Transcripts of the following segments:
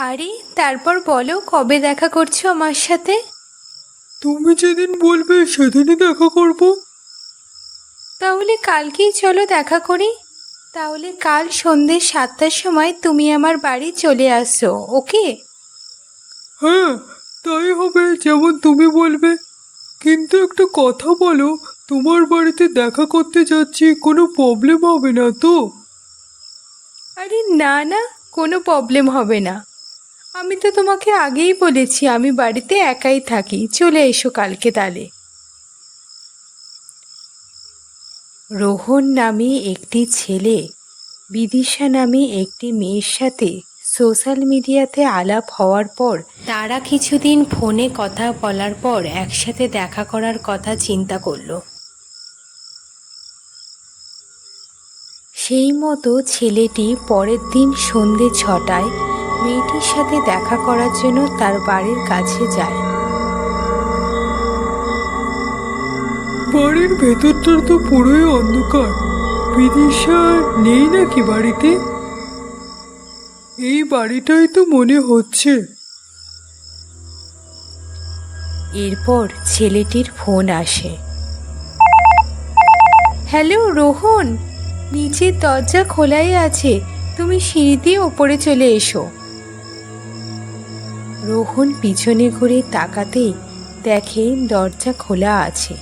আরে তারপর বলো কবে দেখা করছ আমার সাথে? তুমি যেদিন বলবে সেদিনই দেখা করব। তাহলে কালকেই চলো দেখা করি। তাহলে কাল সন্ধ্যে সাতটার সময় তুমি আমার বাড়ি চলে আসো ওকে? হ্যাঁ তাই হবে যেমন তুমি বলবে। কিন্তু একটা কথা বলো তোমার বাড়িতে দেখা করতে যাচ্ছি কোনো প্রবলেম হবে না তো? আরে না না কোনো প্রবলেম হবে না। আমি তো তোমাকে আগেই বলেছি, আমি বাড়িতে একাই থাকি। চলে এসো কালকে তাহলে রোহন নামে একটি ছেলে, বিদিশা নামে একটি মেয়ের সাথে সোশ্যাল মিডিয়াতে আলাপ হওয়ার পর, তারা কিছুদিন ফোনে কথা বলার পর একসাথে দেখা করার কথা চিন্তা করল। সেই মতো ছেলেটি পরের দিন সন্ধে ছটায় মেয়েটির সাথে দেখা করার জন্য তার বাড়ির কাছে যায়। বাড়ির ভেতরটা তো পুরোই অন্ধকার। বিদিশা নেই নাকি বাড়িতে? এই বাড়িটাই তো মনে হচ্ছে। এরপর ছেলেটির ফোন আসে। হ্যালো রোহন। নিচের দরজা খোলাই আছে। তুমি সিঁড়ি দিয়ে ওপরে চলে এসো। রোহন পিছনে ঘুরে তাকাতেই দেখে দরজা খোলা আছে।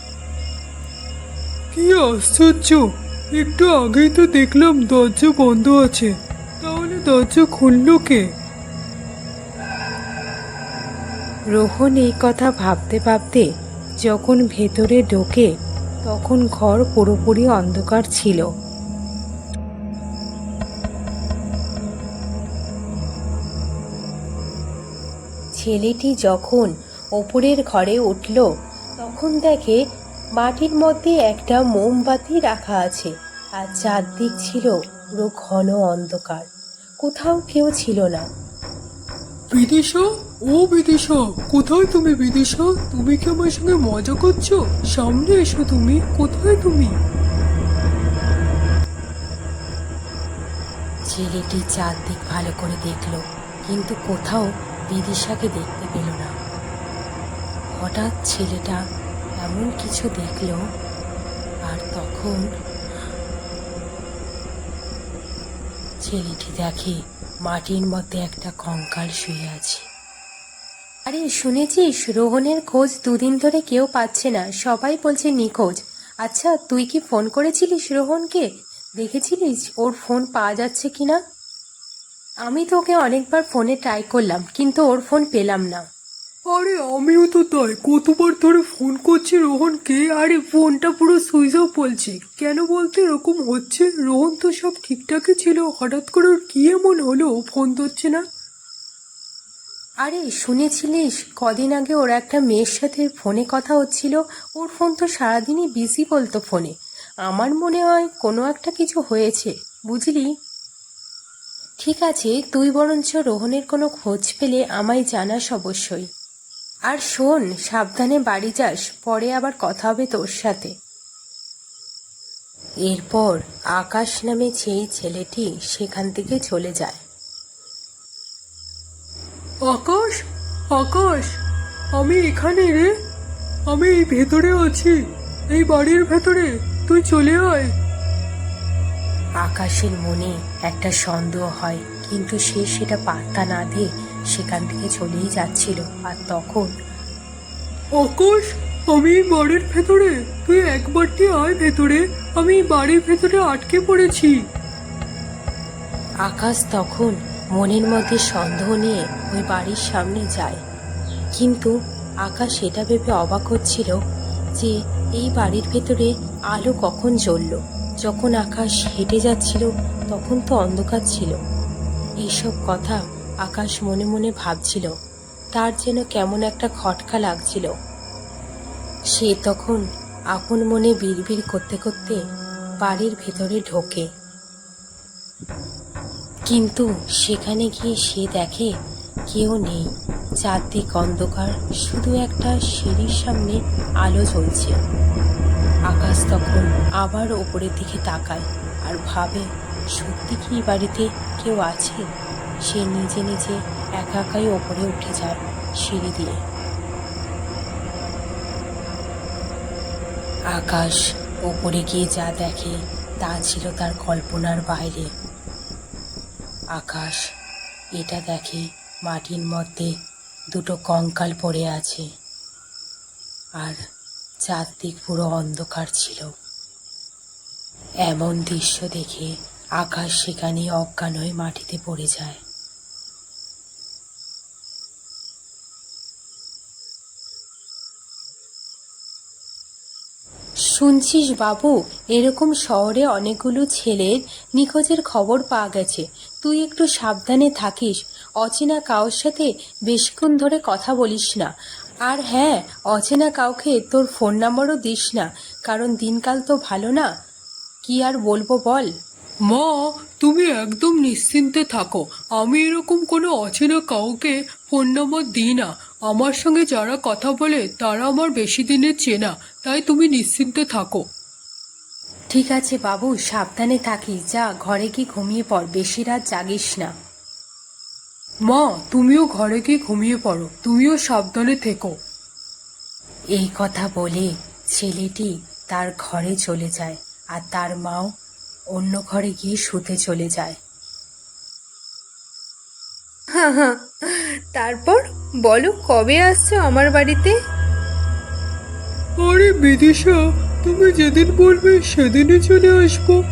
কি আশ্চর্য! একটু আগেই তো দেখলাম দরজা বন্ধ আছে। তাহলে দরজা খুললো কে? রোহন এই কথা ভাবতে ভাবতে যখন ভেতরে ঢোকে তখন ঘর পুরোপুরি অন্ধকার ছিল। ছেলেটি যখন ওপরের ঘরে উঠল তখন দেখে মাটির মধ্যে একটা মোমবাতি রাখা আছে আর চারদিক ছিল পুরো ঘন অন্ধকার। কোথাও কেউ ছিল না। বিদিশা ও বিদিশা কোথায় তুমি বিদিশা? তুমি কি আমার সঙ্গে মজা করছ? সামনে এসো তুমি কোথায় তুমি? ছেলেটি চারদিক ভালো করে দেখল কিন্তু কোথাও বিদিশাকে দেখতে পেল না। হঠাৎ ছেলেটা এমন কিছু দেখল, আর তখন ছেলেটি দেখে মাটির মধ্যে একটা কঙ্কাল শুয়ে আছে। আরে, শুনেছিস? রোহনের খোঁজ দুদিন ধরে কেউ পাচ্ছে না। সবাই বলছে নিখোঁজ। আচ্ছা তুই কি ফোন করেছিলিস রোহনকে? দেখেছিলিস ওর ফোন পাওয়া যাচ্ছে কি আমি তোকে অনেকবার ফোনে ট্রাই করলাম কিন্তু ওর ফোন পেলাম না। আরে আমিও তো তাই। কতবার ধরে ফোন করছি রোহনকে আরে ফোনটা পুরো সুইচ অফ বলছে। কেন বলতে এরকম হচ্ছে? রোহন তো সব ঠিকঠাকই ছিল হঠাৎ করে ওর কি এমন হলো? ফোন ধরছে না? আরে শুনেছিলিস? কদিন আগে ওর একটা মেয়ের সাথে ফোনে কথা হচ্ছিল। ওর ফোন তো সারাদিনই বিজি বলতো ফোনে আমার মনে হয় কোনো একটা কিছু হয়েছে বুঝলি? ঠিক আছে, তুই বরঞ্চ রোহনের কোনো খোঁজ পেলে আমায় জানাস অবশ্যই। আর শোন, সাবধানে বাড়ি যাস, পরে আবার কথা হবে তোর সাথে। এরপর আকাশ নামে সেই ছেলেটি সেখান থেকে চলে যায়। আকাশ আকাশ, আমি এখানে রে। আমি এই ভেতরে আছি, এই বাড়ির ভেতরে। তুই চলে আয়। আকাশের মনে একটা সন্দেহ হয় কিন্তু সে সেটা পাত্তা না দিয়ে সেখান থেকে চলেই যাচ্ছিল। আর তখন আকাশ আমি বাড়ির ভেতরে। তুই একবারটি আয় ভেতরে? আমি বাড়ির ভেতরে আটকে পড়েছি। আকাশ তখন মনের মধ্যে সন্দেহ নিয়ে ওই বাড়ির সামনে যায়। কিন্তু আকাশ এটা ভেবে অবাক হচ্ছিল যে এই বাড়ির ভেতরে আলো কখন জ্বলল। যখন আকাশ হেঁটে যাচ্ছিল, তখন তো অন্ধকার ছিল। এইসব কথা আকাশ মনে মনে ভাবছিল, তার যেন কেমন একটা খটকা লাগছিল। সে তখন আপন মনে বিড়বিড় করতে করতে বাড়ির ভেতরে ঢোকে। কিন্তু সেখানে গিয়ে সে দেখে কেউ নেই। চারদিক অন্ধকার, শুধু একটা সিঁড়ির সামনে আলো জ্বলছে। আকাশ তখন আবার ওপরের দিকে তাকায় আর ভাবে, সত্যি কি বাড়িতে কেউ আছে? সে নিজে নিজে একা একাই ওপরে উঠে যায় সিঁড়ি দিয়ে। আকাশ ওপরে গিয়ে যা দেখে তা ছিল তার কল্পনার বাইরে। আকাশ এটা দেখে মাটির মধ্যে দুটো কঙ্কাল পড়ে আছে। আর চারদিক পুরো অন্ধকার ছিল। এমন দৃশ্য দেখে আকাশ সেখানে অজ্ঞান হয়ে মাটিতে পড়ে যায়। শুনছিস বাবু, এরকম শহরে অনেকগুলো ছেলের নিখোঁজের খবর পাওয়া গেছে। তুই একটু সাবধানে থাকিস। অচেনা কারোর সাথে বেশিক্ষণ ধরে কথা বলিস না। আর হ্যাঁ অচেনা কাউকে তোর ফোন নাম্বারও দিস না কারণ দিনকাল তো ভালো না। কি আর বলব বল? মা তুমি একদম নিশ্চিন্তে থাকো। আমি এরকম কোনো অচেনা কাউকে ফোন নম্বর দিই না। আমার সঙ্গে যারা কথা বলে তারা আমার বেশি দিনের চেনা তাই তুমি নিশ্চিন্তে থাকো। ঠিক আছে বাবু সাবধানে থাকিস যা ঘরে কি ঘুমিয়ে পড় বেশি রাত জাগিস না। মা তুমিও ঘরে গিয়ে ঘুমিয়ে পড়ো। তুমিও সাবধানে থেকো। এই কথা বলে ছেলেটি তার ঘরে চলে যায় আর তার মাও অন্য ঘরে গিয়ে শুতে চলে যায়। তারপর বলো কবে আসছো আমার বাড়িতে? আরে বিদিশা তুমি যেদিন বলবে সেদিনই চলে আসব।